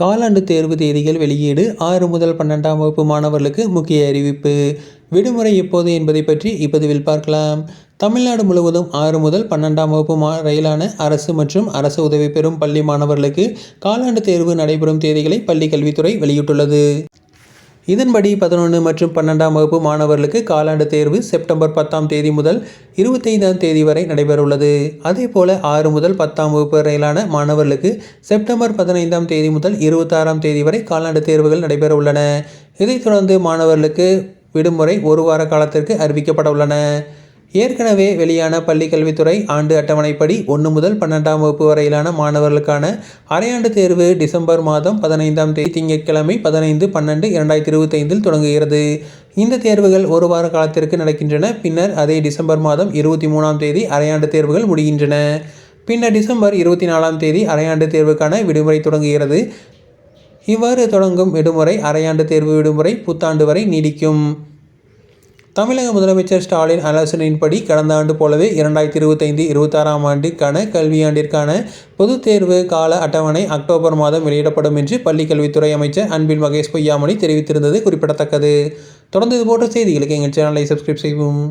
காலாண்டு தேர்வு தேதிகள் வெளியீடு ஆறு முதல் பன்னெண்டாம் வகுப்பு மாணவர்களுக்கு முக்கிய அறிவிப்பு. விடுமுறை எப்போது என்பதை பற்றி இப்பதிவில் பார்க்கலாம். தமிழ்நாடு முழுவதும் ஆறு முதல் பன்னெண்டாம் வகுப்பு மா வரையிலான அரசு மற்றும் அரசு உதவி பெறும் பள்ளி மாணவர்களுக்கு காலாண்டு தேர்வு நடைபெறும் தேதிகளை பள்ளி கல்வித்துறை வெளியிட்டுள்ளது. இதன்படி பதினொன்று மற்றும் பன்னெண்டாம் வகுப்பு மாணவர்களுக்கு காலாண்டு தேர்வு செப்டம்பர் பத்தாம் தேதி முதல் இருபத்தைந்தாம் தேதி வரை நடைபெறவுள்ளது. அதேபோல ஆறு முதல் பத்தாம் வகுப்பு வரையிலான மாணவர்களுக்கு செப்டம்பர் பதினைந்தாம் தேதி முதல் இருபத்தாறாம் தேதி வரை காலாண்டு தேர்வுகள் நடைபெற உள்ளன இதைத் தொடர்ந்து மாணவர்களுக்கு விடுமுறை ஒரு வார காலத்திற்கு அறிவிக்கப்பட உள்ளன ஏற்கனவே வெளியான பள்ளிக் கல்வித்துறை ஆண்டு அட்டவணைப்படி ஒன்று முதல் பன்னெண்டாம் வகுப்பு வரையிலான மாணவர்களுக்கான அரையாண்டு தேர்வு டிசம்பர் மாதம் பதினைந்தாம் தேதி திங்கட்கிழமை பதினைந்து பன்னெண்டு இரண்டாயிரத்தி இருபத்தைந்தில் தொடங்குகிறது. இந்த தேர்வுகள் ஒரு வார காலத்திற்கு நடக்கின்றன. பின்னர் அதே டிசம்பர் மாதம் இருபத்தி மூணாம் தேதி அரையாண்டு தேர்வுகள் முடிகின்றன. பின்னர் டிசம்பர் இருபத்தி நாலாம் தேதி அரையாண்டு தேர்வுக்கான விடுமுறை தொடங்குகிறது. இவ்வாறு தொடங்கும் விடுமுறை அரையாண்டு தேர்வு விடுமுறை புத்தாண்டு வரை நீடிக்கும். தமிழக முதலமைச்சர் ஸ்டாலின் ஆலோசனையின்படி கடந்த ஆண்டு போலவே இரண்டாயிரத்தி இருபத்தைந்து இருபத்தாறாம் ஆண்டுக்கான கல்வியாண்டிற்கான பொதுத் தேர்வு கால அட்டவணை அக்டோபர் மாதம் வெளியிடப்படும் என்று பள்ளிக்கல்வித்துறை அமைச்சர் அன்பில் மகேஷ் பொய்யாமொழி தெரிவித்திருந்தது குறிப்பிடத்தக்கது. தொடர்ந்து இது போன்ற செய்திகளுக்கு எங்கள் சேனலை சப்ஸ்கிரைப் செய்வோம்